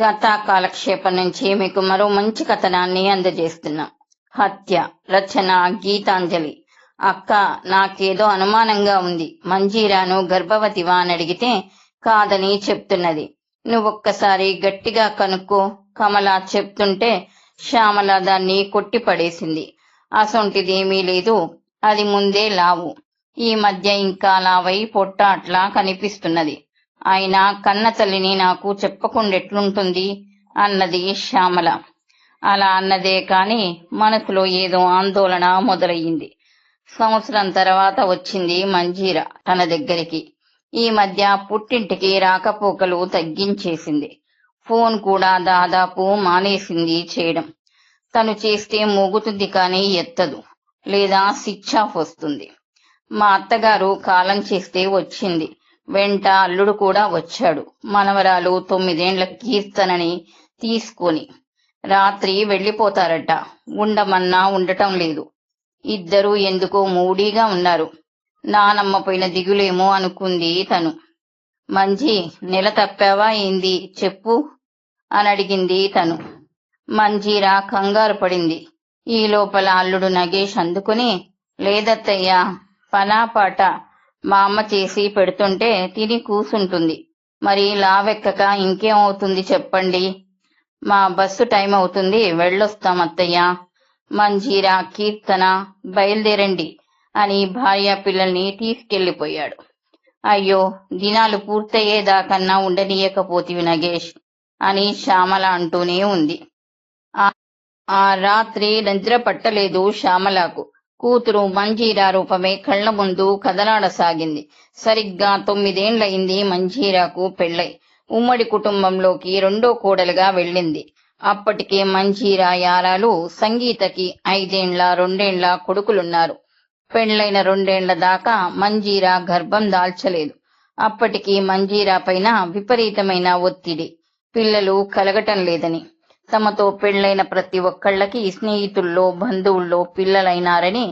కథా కాలక్షేపం నుంచి మీకు మరో మంచి కథనాన్ని అందజేస్తున్నాం. హత్య రచన గీతాంజలి. అక్క నాకేదో అనుమానంగా ఉంది. మంజీరాను గర్భవతివా అని అడిగితే కాదని చెప్తున్నది. నువ్వొక్కసారి గట్టిగా కనుక్కో. కమల చెప్తుంటే శ్యామల దాన్ని కొట్టి పడేసింది అసొంటిదేమీ లేదు. అది ముందే లావు. ఈ మధ్య ఇంకా లావై పొట్ట అట్లా కనిపిస్తున్నది. అయినా కన్న తల్లిని నాకు చెప్పకుండా ఎట్లుంటుంది అన్నది శ్యామల. అలా అన్నదే కాని మనసులో ఏదో ఆందోళన మొదలయ్యింది. సంవత్సరం తర్వాత వచ్చింది మంజీర తన దగ్గరికి. ఈ మధ్య పుట్టింటికి రాకపోకలు తగ్గించేసింది. ఫోన్ కూడా దాదాపు మానేసింది చేయడం. తను చేస్తే మోగుతుంది కానీ ఎత్తదు. లేదా స్విచ్ ఆఫ్ వస్తుంది. మా అత్తగారు కాలం చేస్తే వచ్చింది. వెంట అల్లుడు కూడా వచ్చాడు. మనవరాలు తొమ్మిదేండ్ల కీర్తనని తీసుకొని రాత్రి వెళ్ళిపోతారట. ఉండమన్నా ఉండటం లేదు. ఇద్దరూ ఎందుకో మూడీగా ఉన్నారు. నానమ్మ పోయిన దిగులేమో అనుకుంది తను. మంజీ నెల తప్పావా ఏంది? చెప్పు అని అడిగింది తను. మంజీరా కంగారు పడింది. ఈ లోపల అల్లుడు నగేష్ అందుకుని లేదత్తయ్యా పనాపాట మా అమ్మ చేసి పెడుతుంటే తిని కూసుంటుంది. మరి లావెక్కక ఇంకేమవుతుంది చెప్పండి. మా బస్సు టైం అవుతుంది వెళ్ళొస్తాం అత్తయ్య. మంజీరా కీర్తన బయలుదేరండి అని భార్య పిల్లల్ని తీసుకెళ్ళిపోయాడు అయ్యో దినాలు పూర్తయ్యేదాకన్నా ఉండనీయకపోతివి నగేష్ అని శ్యామల అంటూనే ఉంది. ఆ- ఆ రాత్రి నిద్ర పట్టలేదు శ్యామలకు. కూతురు మంజీరా రూపమే కళ్ళ ముందు కదలాడసాగింది. సరిగ్గా తొమ్మిదేండ్లయింది మంజీరాకు పెళ్ళై ఉమ్మడి కుటుంబంలోకి రెండో కోడలుగా వెళ్ళింది. అప్పటికే మంజీరా యారాలు సంగీతకి ఐదేండ్ల రెండేండ్ల కొడుకులున్నారు. పెళ్ళైన రెండేండ్ల దాకా మంజీరా గర్భం దాల్చలేదు. అప్పటికి మంజీరా పైన విపరీతమైన ఒత్తిడి. పిల్లలు కలగటం లేదని. తమతో పెళ్ళైన ప్రతి ఒక్కళ్ళకి స్నేహితుల్లో బంధువుల్లో పిల్లలైనారని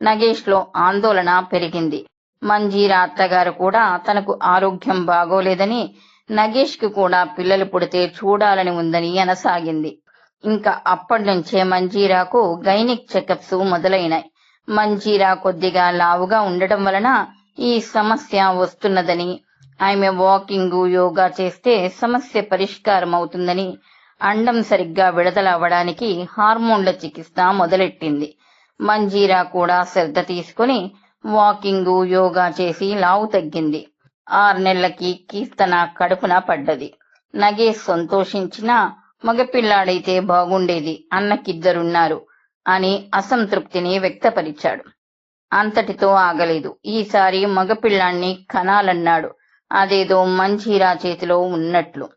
నగేష్లో ఆందోళన పెరిగింది. మంజీరా అత్తగారు కూడా తనకు ఆరోగ్యం బాగోలేదని నగేష్కి కూడా పిల్లలు పుడితే చూడాలని ఉందని అనసాగింది. ఇంకా అప్పటి నుంచే మంజీరాకు గైనిక్ చెకప్స్ మొదలైనాయి. మంజీరా కొద్దిగా లావుగా ఉండటం వలన ఈ సమస్య వస్తున్నదని ఆమె వాకింగ్ యోగా చేస్తే సమస్య పరిష్కారం అవుతుందని అండం సరిగ్గా విడుదల అవ్వడానికి హార్మోన్ల చికిత్స మొదలెట్టింది. మంజీరా కూడా శ్రద్ధ తీసుకుని వాకింగ్ యోగా చేసి లావు తగ్గింది. ఆరు నెలలకి కీర్తన కడుపున పడ్డది. నగేష్ సంతోషించినా మగపిల్లాడైతే బాగుండేది అన్నకిద్దరున్నారు అని అసంతృప్తిని వ్యక్తపరిచాడు. అంతటితో ఆగలేదు. ఈసారి మగపిల్లాన్ని కనాలన్నాడు. అదేదో మంజీరా చేతిలో ఉన్నట్లు.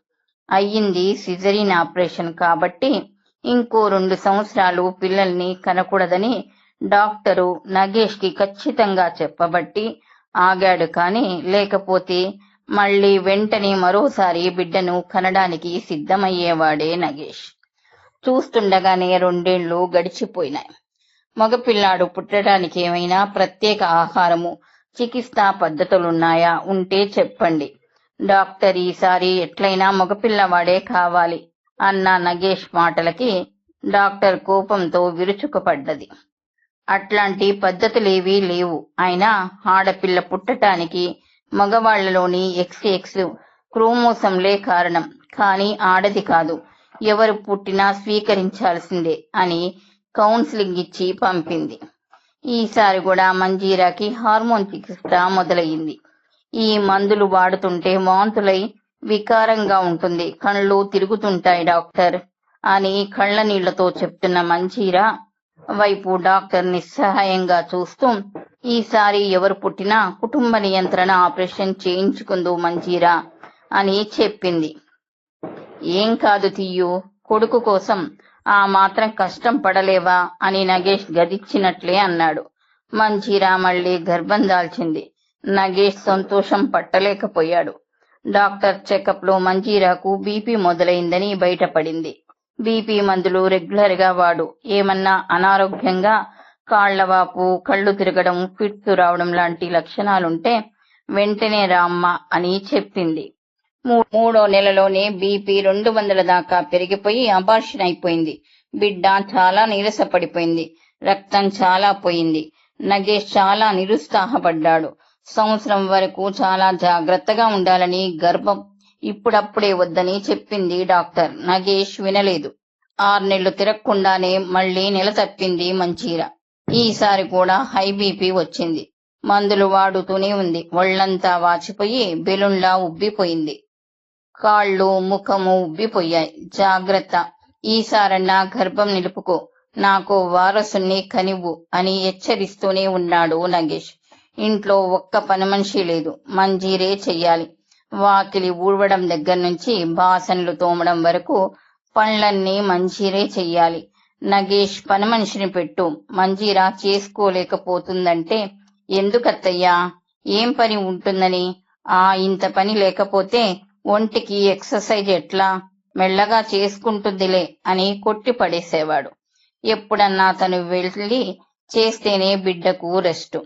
అయ్యింది సిజరీన్ ఆపరేషన్ కాబట్టి ఇంకో రెండు సంవత్సరాలు పిల్లల్ని కనకూడదని డాక్టరు నగేష్కి ఖచ్చితంగా చెప్పబట్టి ఆగాడు కానీ లేకపోతే మళ్ళీ వెంటనే మరోసారి బిడ్డను కనడానికి సిద్ధమయ్యేవాడే నగేష్. చూస్తుండగానే రెండేళ్ళు గడిచిపోయినాయి. మగపిల్లాడు పుట్టడానికి ఏమైనా ప్రత్యేక ఆహారము చికిత్సా పద్ధతులున్నాయా? ఉంటే చెప్పండి. డాక్టర్ ఈసారి ఎట్లయినా మగపిల్లవాడే కావాలి అన్న నగేష్ మాటలకి డాక్టర్ కోపంతో విరుచుకుపడ్డది. అట్లాంటి పద్ధతులేవీ లేవు. అయినా ఆడపిల్ల పుట్టటానికి మగవాళ్ళలోని ఎక్స్ ఎక్స్ క్రోమోసంలే కారణం. కానీ ఆడది కాదు. ఎవరు పుట్టినా స్వీకరించాల్సిందే అని కౌన్సిలింగ్ ఇచ్చి పంపింది. ఈసారి కూడా మంజీరాకి హార్మోన్ చికిత్స మొదలయ్యింది. ఈ మందులు వాడుతుంటే వాంతులై వికారంగా ఉంటుంది. కళ్ళు తిరుగుతుంటాయి డాక్టర్. అని కళ్ళ నీళ్ళతో చెప్తున్న మంజీరా వైపు డాక్టర్ నిస్సహాయంగా చూస్తూ ఈసారి ఎవరు పుట్టినా కుటుంబ నియంత్రణ ఆపరేషన్ చేయించుకుందు మంజీరా అని చెప్పింది. ఏం కాదు తీయు కొడుకు కోసం ఆ మాత్రం కష్టం పడలేవా అని నగేష్ గదిచ్చినట్లే అన్నాడు. మంజీరా మళ్ళీ గర్భం దాల్చింది. నగేష్ సంతోషం పట్టలేకపోయాడు. డాక్టర్ చెకప్లో మంజీరాకు బీపీ మొదలైందని బయటపడింది. బీపీ మందులు రెగ్యులర్గా వాడు. ఏమన్నా అనారోగ్యంగా కాళ్ళవాపు కళ్ళు తిరగడం ఫిట్స్ రావడం లాంటి లక్షణాలుంటే వెంటనే రామ్మ అని చెప్పింది. మూ- మూడో నెలలోనే బీపీ రెండు వందల దాకా పెరిగిపోయి అబార్షన్ అయిపోయింది. బిడ్డ చాలా నీరసపడిపోయింది. రక్తం చాలా పోయింది. నగేష్ చాలా నిరుత్సాహపడ్డాడు. సంవత్సరం వరకు చాలా జాగ్రత్తగా ఉండాలని గర్భం ఇప్పుడప్పుడే వద్దని చెప్పింది డాక్టర్. నగేష్ వినలేదు. ఆరు నెలలు తిరగకుండానే మళ్ళీ నెల తప్పింది మంచీర. ఈసారి కూడా హై బీపీ వచ్చింది. మందులు వాడుతూనే ఉంది. ఒళ్ళంతా వాచిపోయి బెలూన్లా ఉబ్బిపోయింది. కాళ్ళు ముఖము ఉబ్బిపోయాయి. జాగ్రత్త. ఈసారన్నా గర్భం నిలుపుకో. నాకు వారసుని కనివ్వు అని హెచ్చరిస్తూనే ఉన్నాడు నగేష్. ఇంట్లో ఒక్క పని మనిషి లేదు. మంజీరే చెయ్యాలి. వాకిలి ఊడవడం దగ్గర నుంచి బాసన్లు తోమడం వరకు పనులన్నీ మంజీరే చెయ్యాలి. నగేష్ పని మనిషిని పెట్టు. మంజీరా చేసుకోలేకపోతుందంటే ఎందుకత్తయ్యా? ఏం పని ఉంటుందని? ఆ ఇంత పని లేకపోతే ఒంటికి ఎక్సర్సైజ్ ఎట్లా? మెల్లగా చేసుకుంటుందిలే అని కొట్టి పడేసేవాడు ఎప్పుడన్నా తను వెళ్ళి చేస్తేనే బిడ్డకు రెస్ట్.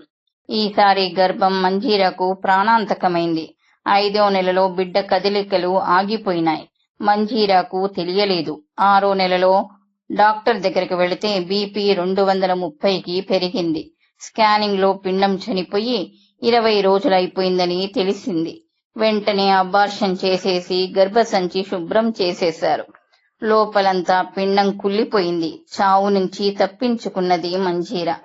ఈసారి గర్భం మంజీరకు ప్రాణాంతకమైంది. ఐదో నెలలో బిడ్డ కదలికలు ఆగిపోయినాయి. మంజీరాకు తెలియలేదు. ఆరో నెలలో డాక్టర్ దగ్గరికి వెళితే బీపీ రెండు వందల ముప్పైకి పెరిగింది. స్కానింగ్లో పిండం చనిపోయి ఇరవై రోజులైపోయిందని తెలిసింది. వెంటనే అబార్షన్ చేసేసి గర్భసంచి శుభ్రం చేసేశారు. లోపలంతా పిండం కుళ్ళిపోయింది. చావు నుంచి తప్పించుకున్నది మంజీరా.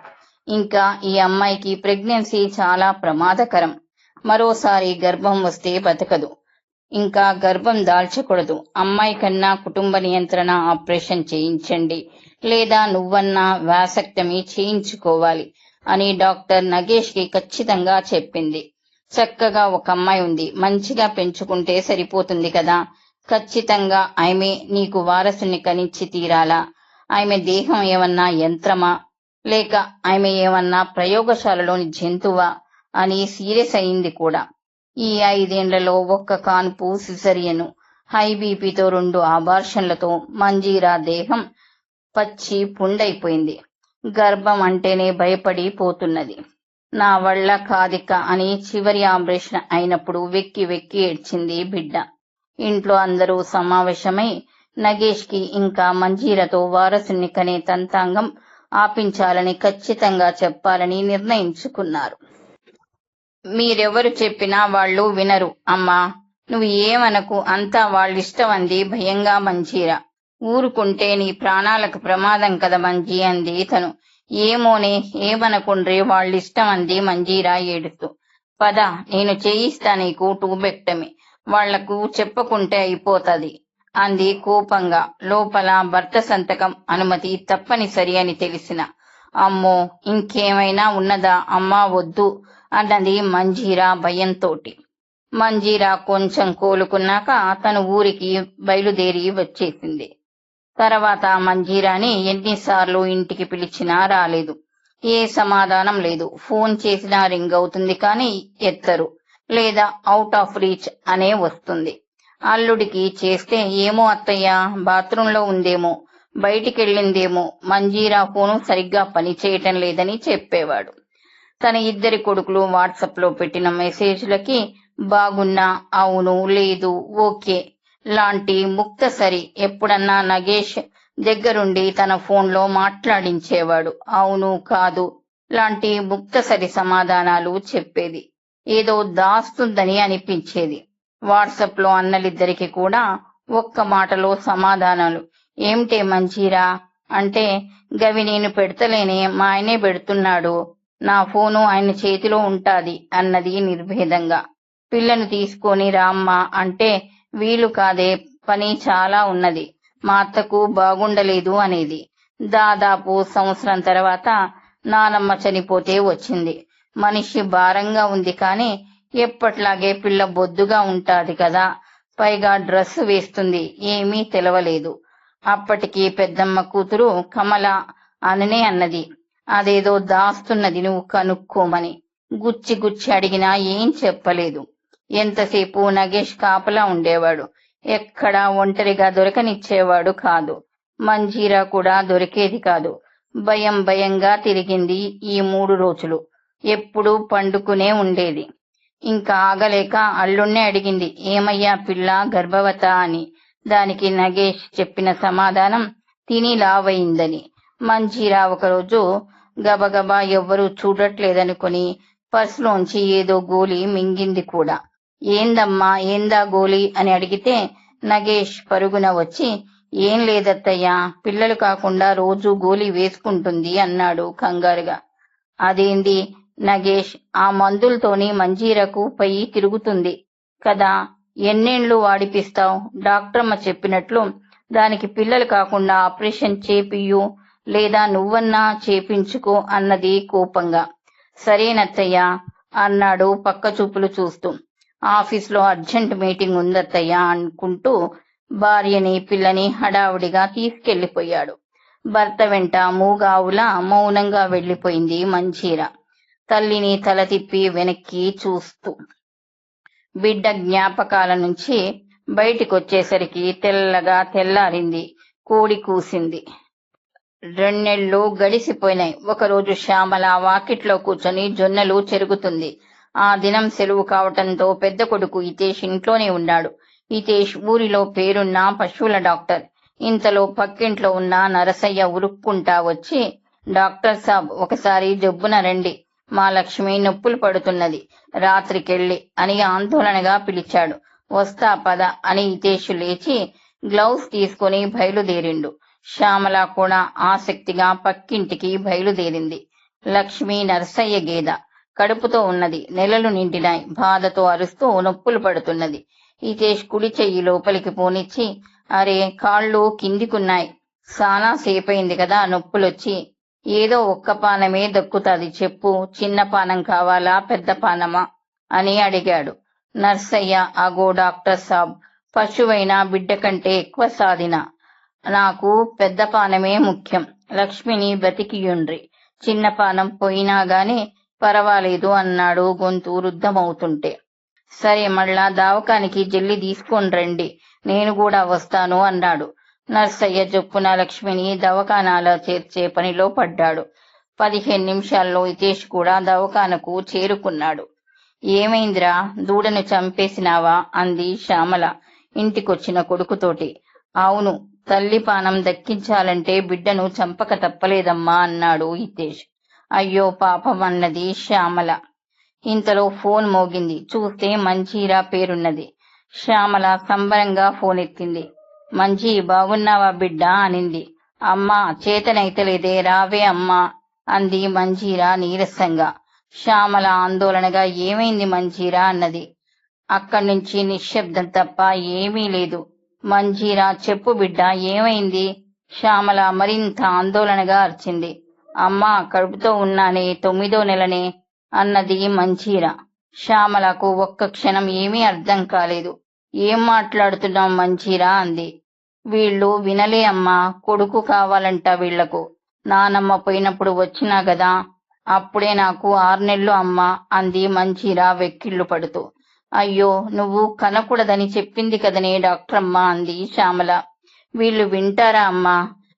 ఇంకా ఈ అమ్మాయికి ప్రెగ్నెన్సీ చాలా ప్రమాదకరం. మరోసారి గర్భం వస్తే బతకదు. ఇంకా గర్భం దాల్చకూడదు. అమ్మాయి కన్నా కుటుంబ నియంత్రణ ఆపరేషన్ చేయించండి. లేదా నువ్వన్నా వ్యాసక్తమి చేయించుకోవాలి అని డాక్టర్ నగేష్కి ఖచ్చితంగా చెప్పింది. చక్కగా ఒక అమ్మాయి ఉంది. మంచిగా పెంచుకుంటే సరిపోతుంది కదా? ఖచ్చితంగా. ఆమె నీకు వారసుని కనిచ్చి తీరాలా? ఆమె దేహం ఏమన్నా యంత్రమా? లేక ఆమె ఏమన్నా ప్రయోగశాలలోని జంతువా అని సీరియస్ అయింది కూడా. ఈ ఐదేండ్లలో ఒక్క కాన్పు సిసరియను హై బీపీతో రెండు ఆబార్షన్లతో మంజీరా దేహం పచ్చి పుండైపోయింది. గర్భం అంటేనే భయపడి పోతున్నది. నా వల్ల కాదిక అని చివరి ఆపరేషన్ అయినప్పుడు వెక్కి వెక్కి ఏడ్చింది బిడ్డ. ఇంట్లో అందరూ సమావేశమై నగేష్కి ఇంకా మంజీరతో వారసుని కనే తంతాంగం ఆపించాలని ఖచ్చితంగా చెప్పాలని నిర్ణయించుకున్నారు. మీరెవరు చెప్పినా వాళ్ళు వినరు. అమ్మా నువ్వు ఏమనకు? అంతా వాళ్ళిష్టం అంది భయంగా మంజీరా. ఊరుకుంటే నీ ప్రాణాలకు ప్రమాదం కదా మంజీ అంది తను ఏమోనే ఏమనకుండ్రి వాళ్ళిష్టం అంది మంజీరా ఏడుస్తూ. పద నేను చేయిస్తా నీకు టూబెక్టమి. వాళ్ళకు చెప్పకుంటే అయిపోతది. అంది కోపంగా. లోపల భర్త సంతకం అనుమతి తప్పనిసరి అని తెలిసిన. అమ్మో ఇంకేమైనా ఉన్నదా? అమ్మా వద్దు అన్నది మంజీరా భయంతోటి. మంజీరా కొంచెం కోలుకున్నాక తను ఊరికి బయలుదేరి వచ్చేసింది. తర్వాత మంజీరాని ఎన్నిసార్లు ఇంటికి పిలిచినా రాలేదు. ఏ సమాధానం లేదు. ఫోన్ చేసినా రింగ్ అవుతుంది కానీ ఎత్తరు. లేదా అవుట్ ఆఫ్ రీచ్ అనే వస్తుంది. అల్లుడికి చేస్తే ఏమో అత్తయ్య బాత్రూంలో ఉందేమో బయటికెళ్ళిందేమో మంజీరా ఫోను సరిగ్గా పనిచేయటం లేదని చెప్పేవాడు. తన ఇద్దరి కొడుకులు వాట్సాప్లో పెట్టిన మెసేజ్లకి బాగున్నా అవును లేదు ఓకే లాంటి ముక్తసరి ఎప్పుడన్నా నగేష్ దగ్గరుండి తన ఫోన్లో మాట్లాడించేవాడు. అవును కాదు లాంటి ముక్తసరి సమాధానాలు చెప్పేది. ఏదో దాస్తుందని అనిపించేది. వాట్సాప్లో అన్నలిద్దరికి కూడా ఒక్క మాటలో సమాధానాలు. ఏమిటే మంచిరా అంటే గవి నేను పెడతలేనే మా ఆయనే పెడుతున్నాడు. నా ఫోను ఆయన చేతిలో ఉంటాది అన్నది నిర్భేదంగా. పిల్లను తీసుకొని రామ్మా అంటే వీలు కాదే పని చాలా ఉన్నది. మా అత్తకు బాగుండలేదు అనేది. దాదాపు సంవత్సరం తర్వాత నానమ్మ చనిపోతే వచ్చింది. మనిషి భారంగా ఉంది కానీ ఎప్పట్లాగే పిల్ల బొద్దుగా ఉంటాది కదా. పైగా డ్రెస్ వేస్తుంది. ఏమీ తెలవలేదు. అప్పటికి పెద్దమ్మ కూతురు కమల అననే అన్నది. అదేదో దాస్తున్నది నువ్వు కనుక్కోమని. గుచ్చి గుచ్చి అడిగినా ఏం చెప్పలేదు. ఎంతసేపు నగేష్ కాపలా ఉండేవాడు. ఎక్కడా ఒంటరిగా దొరకనిచ్చేవాడు కాదు. మంజీరా కూడా దొరికేది కాదు. భయం భయంగా తిరిగింది ఈ మూడు రోజులు. ఎప్పుడూ పండుకునే ఉండేది. ఇంకా ఆగలేక అల్లుణ్ణి అడిగింది. ఏమయ్యా పిల్ల గర్భవత అని. దానికి నగేష్ చెప్పిన సమాధానం తిని లావయిందని మంజీరా ఒకరోజు గబగబా ఎవ్వరూ చూడట్లేదనుకుని పర్సులోంచి ఏదో గోలి మింగింది కూడా. ఏందమ్మా ఏందా గోలి అని అడిగితే నగేష్ పరుగున వచ్చి ఏం లేదత్తయ్యా పిల్లలు కాకుండా రోజు గోలి వేసుకుంటుంది అన్నాడు కంగారుగా. అదేంది? నగేష్ ఆ మందులతోని మంజీరకు పై తిరుగుతుంది. కదా ఎన్నేళ్ళు వాడిపిస్తావు? డాక్టర్మ చెప్పినట్లు దానికి పిల్లలు కాకుండా ఆపరేషన్ చేపియు లేదా నువ్వన్నా చేపించుకో అన్నది కోపంగా. సరేనత్తయ్య అన్నాడు పక్క చూపులు చూస్తూ. ఆఫీస్లో అర్జెంట్ మీటింగ్ ఉందత్తయ్య అనుకుంటూ భార్యని పిల్లని హడావుడిగా తీసుకెళ్ళిపోయాడు భర్త వెంట మూగావుల మౌనంగా వెళ్ళిపోయింది మంజీర. తల్లిని తల తిప్పి వెనక్కి చూస్తూ బిడ్డ జ్ఞాపకాల నుంచి బయటికొచ్చేసరికి తెల్లగా తెల్లారింది కోడి కూసింది. రెండెళ్ళు గడిసిపోయినాయి. ఒకరోజు శ్యామల వాకిట్లో కూర్చొని జొన్నలు చెరుగుతుంది. ఆ దినం సెలవు కావటంతో పెద్ద కొడుకు హితేష్ ఇంట్లోనే ఉన్నాడు. హితేష్ ఊరిలో పేరున్న పశువుల డాక్టర్. ఇంతలో పక్కింట్లో ఉన్న నరసయ్య ఉరుక్కుంటా వచ్చి డాక్టర్ సాబ్ ఒకసారి జబ్బున రండి. మా లక్ష్మి నొప్పులు పడుతున్నది. రాత్రికెళ్ళి అని ఆందోళనగా పిలిచాడు. వస్తా పద అని హితేషు లేచి గ్లౌస్ తీసుకుని బయలుదేరిండు. శ్యామల కూడా ఆసక్తిగా పక్కింటికి బయలుదేరింది. లక్ష్మి నరసయ్య గేద కడుపుతో ఉన్నది. నెలలు నిండినాయి. బాధతో అరుస్తూ నొప్పులు పడుతున్నది. హితేష్ కుడి చెయ్యి లోపలికి పోనిచ్చి అరే కాళ్ళు కిందికున్నాయి. సానా సేపయింది కదా నొప్పులొచ్చి. ఏదో ఒక్క పానమే దక్కుతాది చెప్పు చిన్న పానం కావాలా పెద్ద పానమా? అని అడిగాడు. నర్సయ్య అగో డాక్టర్ సాబ్ పశువైన బిడ్డ కంటే ఎక్కువ సాధిన? నాకు పెద్ద పానమే ముఖ్యం. లక్ష్మిని బ్రతికియుండ్రి. చిన్న పానం పోయినా గాని పర్వాలేదు అన్నాడు గొంతు రుద్ధమవుతుంటే. సరే మళ్ళా దావకానికి జల్లి తీసుకొని రండి నేను కూడా వస్తాను అన్నాడు. నర్సయ్య చొప్పున లక్ష్మిని దవఖానాలో చేర్చే పనిలో పడ్డాడు. పదిహేను నిమిషాల్లో హితేష్ కూడా దవఖానకు చేరుకున్నాడు. ఏమైందిరా? దూడను చంపేసినావా? అంది శ్యామల ఇంటికొచ్చిన కొడుకుతోటి. అవును తల్లి పానం దక్కించాలంటే బిడ్డను చంపక తప్పలేదమ్మా అన్నాడు హితేష్. అయ్యో పాపం అన్నది శ్యామల. ఇంతలో ఫోన్ మోగింది. చూస్తే మంచిరా పేరున్నది. శ్యామల సంబరంగా ఫోన్ ఎత్తింది మంచి బాగున్నావా బిడ్డ అనింది. అమ్మా చేతనైతలేదే రావే అమ్మా అంది మంజీరా నీరసంగా. శ్యామల ఆందోళనగా ఏమైంది మంజీరా అన్నది. అక్కడి నుంచి నిశ్శబ్దం తప్ప ఏమీ లేదు. మంజీరా చెప్పు బిడ్డ ఏమైంది? శ్యామల మరింత ఆందోళనగా అరిచింది. అమ్మా కడుపుతో ఉన్నానే తొమ్మిదో నెలనే అన్నది మంజీరా. శ్యామలకు ఒక్క క్షణం ఏమీ అర్థం కాలేదు. ఏం మాట్లాడుతున్నాం మంజీరా అంది. వీళ్ళు వినలే అమ్మా కొడుకు కావాలంట వీళ్ళకు. నానమ్మ పోయినప్పుడు వచ్చినా గదా అప్పుడే నాకు ఆరు నెలలు అమ్మా అంది మంచిరా వెక్కిళ్ళు పడుతూ. అయ్యో నువ్వు కనకూడదని చెప్పింది కదనే డాక్టరమ్మ అంది శ్యామల. వీళ్ళు వింటారా అమ్మా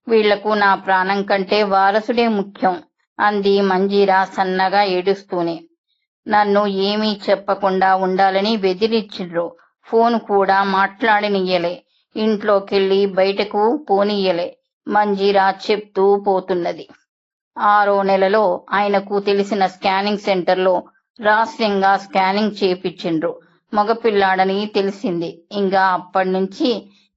వీళ్ళకు నా ప్రాణం కంటే వారసుడే ముఖ్యం అంది మంజీరా సన్నగా ఏడుస్తూనే. నన్ను ఏమీ చెప్పకుండా ఉండాలని బెదిరించిండ్రు ఫోన్ కూడా మాట్లాడనియ్యలే. ఇంట్లోకెళ్ళి బయటకు పోనీయలే మంజీరా చెప్తూ పోతున్నది. ఆరో నెలలో ఆయనకు తెలిసిన స్కానింగ్ సెంటర్లో రహస్యంగా స్కానింగ్ చేపించిండ్రు. మగపిల్లాడని తెలిసింది. ఇంకా అప్పటి నుంచి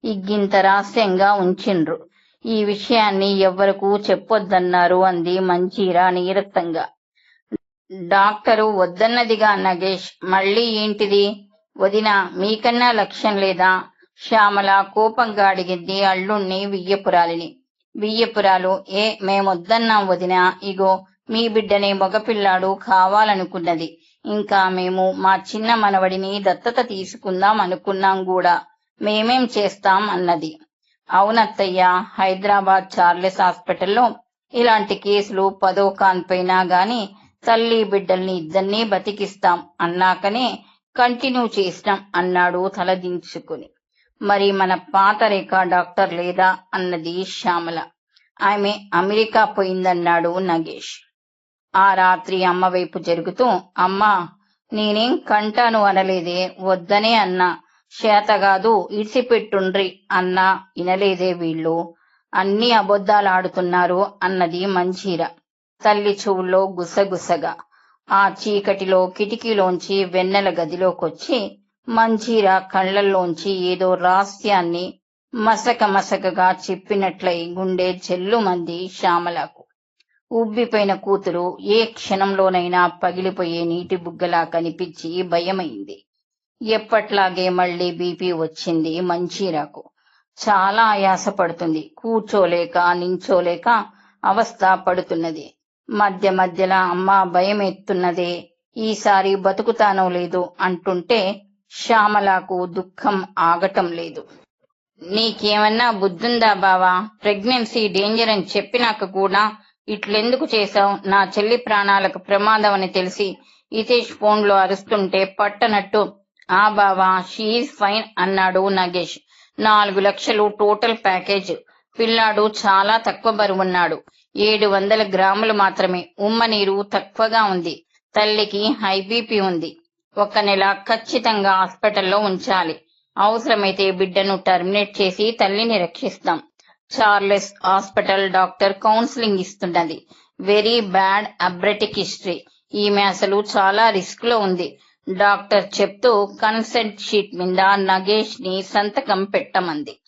ఇగ్గింత రహస్యంగా ఉంచిండ్రు. ఈ విషయాన్ని ఎవ్వరకు చెప్పొద్దన్నారు అంది మంజీరా నీరసంగా డాక్టరు వద్దన్నదిగా నగేష్. మళ్ళీ ఏంటిది? వదిన మీకన్నా లక్ష్యం లేదా? శ్యామల కోపంగా అడిగింది అల్లుణ్ణి వియ్యపురాలిని. వియ్యపురాలు ఏ మేమొద్దన్నాం వదినా ఇగో మీ బిడ్డనే మగపిల్లాడు కావాలనుకున్నది. ఇంకా మేము మా చిన్న మనవడిని దత్తత తీసుకుందాం అనుకున్నాం కూడా మేమేం చేస్తాం అన్నది. అవునత్తయ్య హైదరాబాద్ చార్లెస్ హాస్పిటల్లో ఇలాంటి కేసులు పదో కాన్పైనా గాని తల్లి బిడ్డల్ని ఇద్దరినీ బతికిస్తాం అన్నాకనే కంటిన్యూ చేసినాం అన్నాడు తలదించుకుని. మరి మన పాత రేఖ డాక్టర్ లేదా అన్నది శ్యామల. ఆమె అమెరికా పోయిందన్నాడు నగేష్. ఆ రాత్రి అమ్మ వైపు జరుగుతూ అమ్మా నేనేం కంటాను అనలేదే వద్దనే అన్నా. చేతగాదు ఇడిసిపెట్టుండ్రి అన్నా. వినలేదే వీళ్ళు. అన్ని అబద్ధాలు ఆడుతున్నారు అన్నది మంజీర. తల్లి చెవుల్లో గుసగుసగా ఆ చీకటిలో కిటికీలోంచి వెన్నెల గదిలోకొచ్చి మంజీరా కళ్ళల్లోంచి ఏదో రహస్యాన్ని మసక మసకగా చెప్పినట్లయి గుండె చెల్లుమంది శ్యామలకు. ఉబ్బిపోయిన కూతురు ఏ క్షణంలోనైనా పగిలిపోయే నీటి బుగ్గలా కనిపించి భయమైంది. ఎప్పట్లాగే మళ్ళీ బీపీ వచ్చింది మంజీరాకు. చాలా ఆయాస పడుతుంది కూర్చోలేక నించోలేక అవస్థ పడుతున్నది. మధ్య మధ్యలో అమ్మ భయం ఎత్తున్నదే ఈసారి బతుకుతానో లేదు అంటుంటే శ్యామలకు దుఃఖం ఆగటం లేదు. నీకేమన్నా బుద్ధుందా బావా? ప్రెగ్నెన్సీ డేంజర్ అని చెప్పినాక కూడా ఇట్లెందుకు చేశావు? నా చెల్లి ప్రాణాలకు ప్రమాదం అని తెలిసి హితేష్ ఫోన్లో అరుస్తుంటే పట్టనట్టు ఆ బావా షీఈ్ ఫైన్ అన్నాడు నగేష్. నాలుగు లక్షలు టోటల్ ప్యాకేజ్. పిల్లాడు చాలా తక్కువ బరువున్నాడు ఏడు వందల గ్రాములు మాత్రమే. ఉమ్మ నీరు తక్కువగా ఉంది. తల్లికి హై బీపీ ఉంది. ఒక నెల ఖచ్చితంగా హాస్పిటల్లో ఉంచాలి. అవసరమైతే బిడ్డను టర్మినేట్ చేసి తల్లిని రక్షిస్తాం. చార్లెస్ హాస్పిటల్ డాక్టర్ కౌన్సిలింగ్ ఇస్తున్నది వెరీ బ్యాడ్ అబ్రెటిక్ హిస్టరీ. ఈమె అసలు చాలా రిస్క్లో ఉంది. డాక్టర్ చెప్తూ కన్సెంట్ షీట్ మీద నగేష్ని సంతకం పెట్టమంది.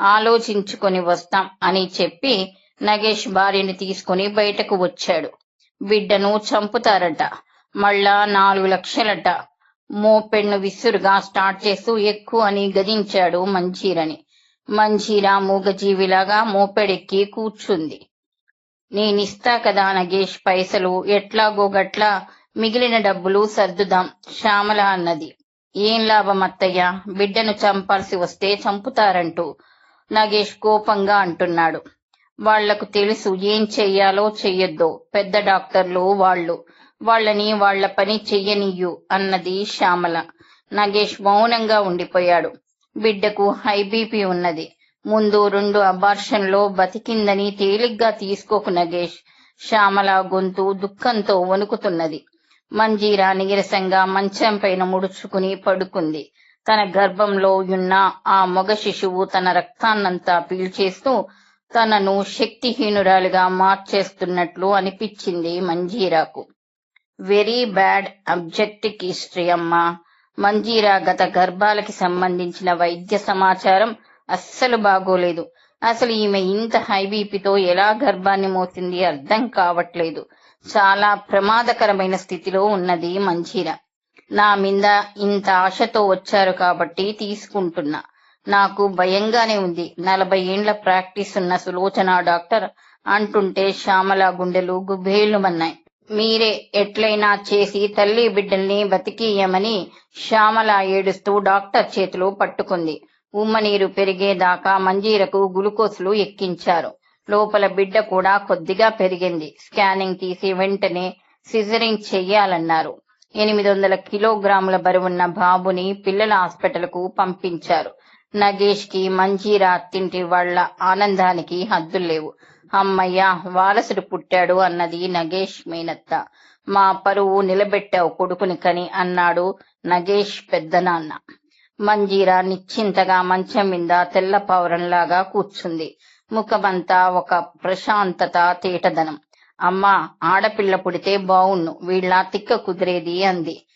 ఆలోచించుకొని వస్తాం అని చెప్పి నగేష్ భార్యని తీసుకుని బయటకు వచ్చాడు. బిడ్డను చంపుతారట. మళ్ళా నాలుగు లక్షలట. మోపెన్ను విసురుగా స్టార్ట్ చేస్తూ ఎక్కువ అని గదించాడు మంజీరని. మంజీరా మూగజీవిలాగా మోపెడెక్కి కూర్చుంది. నేనిస్తా కదా నగేష్ పైసలు ఎట్లాగో గట్లా మిగిలిన డబ్బులు సర్దుదాం శ్యామల అన్నది. ఏం లాభం అత్తయ్య? బిడ్డను చంపాల్సి వస్తే చంపుతారంటూ నగేష్ కోపంగా అంటున్నాడు. వాళ్ళకు తెలుసు ఏం చెయ్యాలో చెయ్యొద్దో. పెద్ద డాక్టర్లు వాళ్ళు వాళ్ళని వాళ్ళ పని చెయ్యనియ్యు అన్నది శ్యామల. నగేష్ మౌనంగా ఉండిపోయాడు. బిడ్డకు హై బీపీ ఉన్నది. ముందు రెండు అబార్షన్లో బతికిందని తేలిగ్గా తీసుకోకు నగేష్. శ్యామల గొంతు దుఃఖంతో వణుకుతున్నది. మంజీరా నీరసంగా మంచం పైన ముడుచుకుని పడుకుంది. తన గర్భంలో ఉన్న ఆ మగ శిశువు తన రక్తాన్నంతా పీల్చేస్తూ తనను శక్తిహీనురాలుగా మార్చేస్తున్నట్లు అనిపించింది మంజీరాకు. వెరీ బ్యాడ్ అబ్జెక్టిక్ హిస్టరీ అమ్మా. మంజీరా గత గర్భాలకి సంబంధించిన వైద్య సమాచారం అస్సలు బాగోలేదు. అసలు ఈమె ఇంత హై బీపీతో ఎలా గర్భాన్ని మోసింది అర్థం కావట్లేదు. చాలా ప్రమాదకరమైన స్థితిలో ఉన్నది మంజీరా. నా మీద ఇంత ఆశతో వచ్చారు కాబట్టి తీసుకుంటున్నా. నాకు భయంగానే ఉంది. నలభై ఏండ్ల ప్రాక్టీస్ ఉన్న సులోచన డాక్టర్ అంటుంటే శ్యామల గుండెలు గుబేలుమన్నాయి మీరే ఎట్లయినా చేసి తల్లి బిడ్డల్ని బతికియమని శ్యామల ఏడుస్తూ డాక్టర్ చేతులు పట్టుకుంది. ఉమ్మనీరు పెరిగేదాకా మంజీరకు గ్లూకోజ్లు ఎక్కించారు. లోపల బిడ్డ కూడా కొద్దిగా పెరిగింది. స్కానింగ్ తీసి వెంటనే సిజరింగ్ చెయ్యాలన్నారు. ఎనిమిది వందల కిలోగ్రాముల బరువున్న బాబుని పిల్లల హాస్పిటల్కు పంపించారు. నగేష్కి మంజీరా అత్తింటి వాళ్ళ ఆనందానికి హద్దులేవు అమ్మయ్య వారసుడు పుట్టాడు అన్నది నగేష్ మేనత్త. మా పరువు నిలబెట్టావు కొడుకుని కని అన్నాడు నగేష్ పెద్దనాన్న. మంజీరా నిశ్చింతగా మంచం మీద తెల్ల పౌరంలాగా కూర్చుంది. ముఖమంతా ఒక ప్రశాంతత తేటదనం. అమ్మా ఆడపిల్ల పుడితే బావుణ్ణు వీళ్ళ తిక్క కుదిరేది అంది.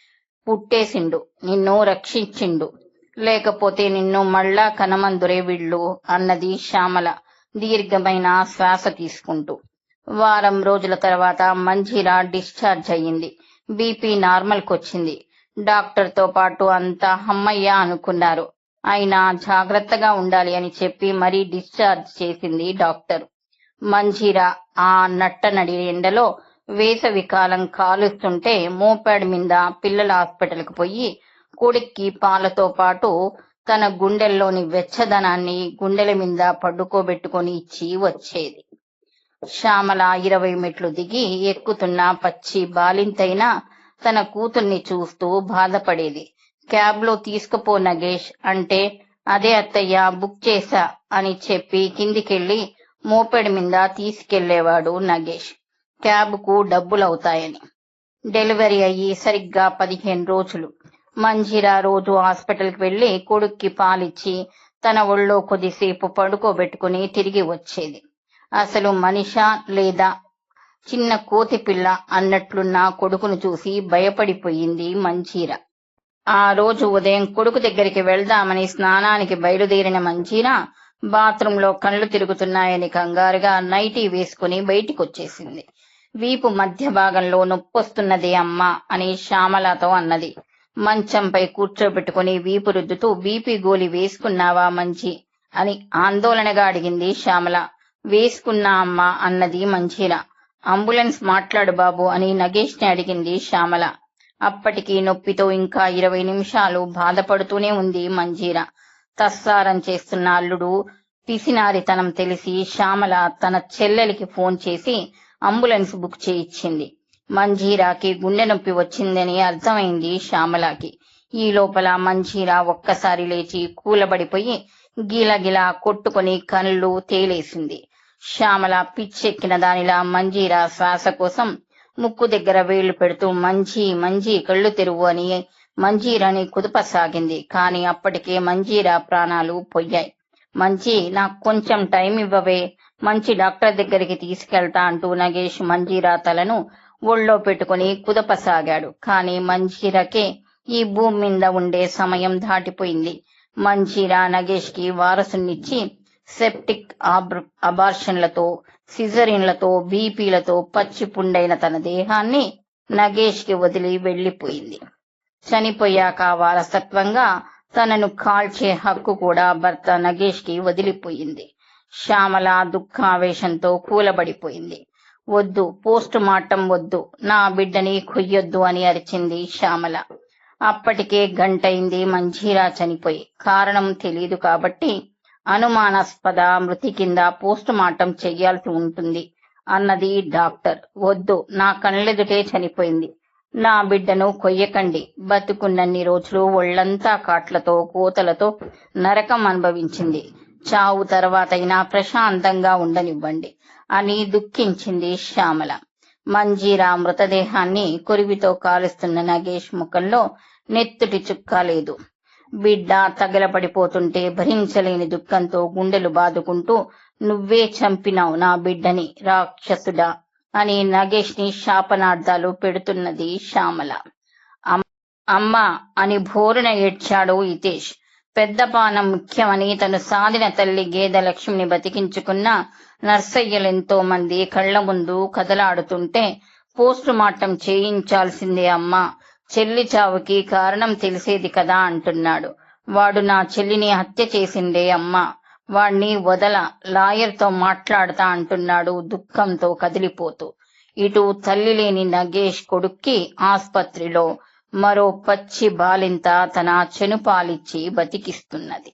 పుట్టేసిండు నిన్ను రక్షించిండు. లేకపోతే నిన్ను మళ్ళా కనమందురే వీళ్ళు అన్నది శ్యామల. దీర్ఘమైన శ్వాస తీసుకుంటూ. వారం రోజుల తర్వాత మంజీరా డిశ్చార్జ్ అయ్యింది. బీపీ నార్మల్ వచ్చింది డాక్టర్తో పాటు అంతా అమ్మయ్య అనుకున్నారు. అయినా జాగ్రత్తగా ఉండాలి అని చెప్పి మరీ డిశ్చార్జ్ చేసింది డాక్టర్. మంజీరా ఆ నట్టనడి ఎండలో వేసవి కాలం కాలుస్తుంటే మోపాడ్ మీద పిల్లల హాస్పిటల్కి పోయి కొడుక్కి పాలతో పాటు తన గుండెల్లోని వెచ్చదనాన్ని గుండెల మీద పడుకోబెట్టుకొని ఇచ్చి వచ్చేది. శ్యామల ఇరవై మెట్లు దిగి ఎక్కుతున్న పచ్చి బాలింతైనా తన కూతుర్ని చూస్తూ బాధపడేది. క్యాబ్లో తీసుకుపో నగేష్ అంటే అదే అత్తయ్య బుక్ చేశా అని చెప్పి కిందికెళ్ళి మోపెడి మీద తీసుకెళ్ళేవాడు నగేష్. క్యాబ్కు డబ్బులవుతాయని. డెలివరీ అయ్యి సరిగ్గా పదిహేను రోజులు. మంజీరా రోజు హాస్పిటల్కి వెళ్ళి కొడుక్కి పాలిచ్చి తన ఒళ్ళో కొద్దిసేపు పడుకోబెట్టుకుని తిరిగి వచ్చేది. అసలు మనిష లేదా? చిన్న కోతి పిల్ల అన్నట్లున్న కొడుకును చూసి భయపడిపోయింది మంజీరా. ఆ రోజు ఉదయం కొడుకు దగ్గరికి వెళ్దామని స్నానానికి బయలుదేరిన మంజీరా బాత్రూంలో కళ్ళు తిరుగుతున్నాయని కంగారుగా నైటీ వేసుకుని బయటికొచ్చేసింది. వీపు మధ్య భాగంలో నొప్పొస్తున్నది అమ్మ అని శ్యామలతో అన్నది. మంచంపై కూర్చోబెట్టుకుని వీపు రుద్దుతూ బీపీ గోలి వేసుకున్నావా మంచి? అని ఆందోళనగా అడిగింది శ్యామల. వేసుకున్నా అమ్మా అన్నది మంజీరా అంబులెన్స్ మాట్లాడు బాబు అని నగేష్ని అడిగింది శ్యామల. అప్పటికి నొప్పితో ఇంకా ఇరవై నిమిషాలు బాధపడుతూనే ఉంది మంజీర తస్సారం చేస్తున్న అల్లుడు పిసినారితనం తెలిసి శ్యామల తన చెల్లెలికి ఫోన్ చేసి అంబులెన్స్ బుక్ చేయించింది. మంజీరాకి గుండె నొప్పి వచ్చిందని అర్థమైంది శ్యామలాకి. ఈ లోపల మంజీరా ఒక్కసారి లేచి కూలబడిపోయి గిలగిలా కొట్టుకుని కళ్ళు తేలేసింది. శ్యామల పిచ్చెక్కిన దానిలా మంజీరా శ్వాస కోసం ముక్కు దగ్గర వేళ్ళు పెడుతూ మంచి మంచి కళ్ళు తెరువు అని మంజీరాని కుదుపసాగింది. కాని అప్పటికే మంజీరా ప్రాణాలు పోయాయి. మంచి నాకు కొంచెం టైం ఇవ్వవే. మంచి డాక్టర్ దగ్గరికి తీసుకెళ్తా అంటూ నగేష్ మంజీరా తలను ఒళ్ళో పెట్టుకుని కుదపసాగాడు. కాని మంజీరాకే ఈ భూమి మీద ఉండే సమయం దాటిపోయింది. మంజీరా నగేష్కి వారసునిచ్చి సెప్టిక్ అబార్షన్లతో సిజరిన్లతో బీపీలతో పచ్చి పుండైన తన దేహాన్ని నగేష్కి వదిలి వెళ్ళిపోయింది చనిపోయాక వారసత్వంగా తనను కాల్చే హక్కు కూడా భర్త నగేష్కి వదిలిపోయింది. శ్యామల దుఃఖావేశంతో కూలబడిపోయింది. వద్దు పోస్ట్ మార్టం వద్దు. నా బిడ్డని కొయ్యొద్దు అని అరిచింది శ్యామల. అప్పటికే గంటైంది మంజీరా చనిపోయి. కారణం తెలియదు కాబట్టి అనుమానాస్పద మృతి కింద పోస్ట్ మార్టం చెయ్యాల్సి ఉంటుంది అన్నది డాక్టర్. వద్దు నా కళ్ళెదుటే చనిపోయింది. నా బిడ్డను కొయ్యకండి. బతుకున్నన్ని రోజులు ఒళ్ళంతా కాట్లతో కోతలతో నరకం అనుభవించింది. చావు తర్వాతైనా ప్రశాంతంగా ఉండనివ్వండి. అని దుఃఖించింది శ్యామల. మంజీరా మృతదేహాన్ని కొరివితో కాలుస్తున్న నగేష్ ముఖంలో నెత్తుటి చుక్క లేదు. బిడ్డ తగలపడిపోతుంటే భరించలేని దుఃఖంతో గుండెలు బాదుకుంటూ నువ్వే చంపినావు నా బిడ్డని రాక్షసుడా అని నగేష్ని శాపనార్థాలు పెడుతున్నది శ్యామల. అమ్- అమ్మా అని భోరున ఏడ్చాడు హితేష్. పెద్ద పానం ముఖ్యమని తను సాధిన తల్లి గేదె లక్ష్మిని బతికించుకున్న నర్సయ్యలెంతో మంది కళ్ళ ముందు కదలాడుతుంటే పోస్ట్ మార్టం చేయించాల్సిందే అమ్మా. చెల్లి చావుకి కారణం తెలిసేది కదా అంటున్నాడు. వాడు నా చెల్లిని హత్య చేసిందే అమ్మా. వాణ్ణి వదల లాయర్తో మాట్లాడతా అంటున్నాడు దుఃఖంతో కదిలిపోతూ. ఇటు తల్లి లేని నగేష్ కొడుక్కి ఆస్పత్రిలో మరో పచ్చి బాలింత తన చెనుపాలిచ్చి బతికిస్తున్నది.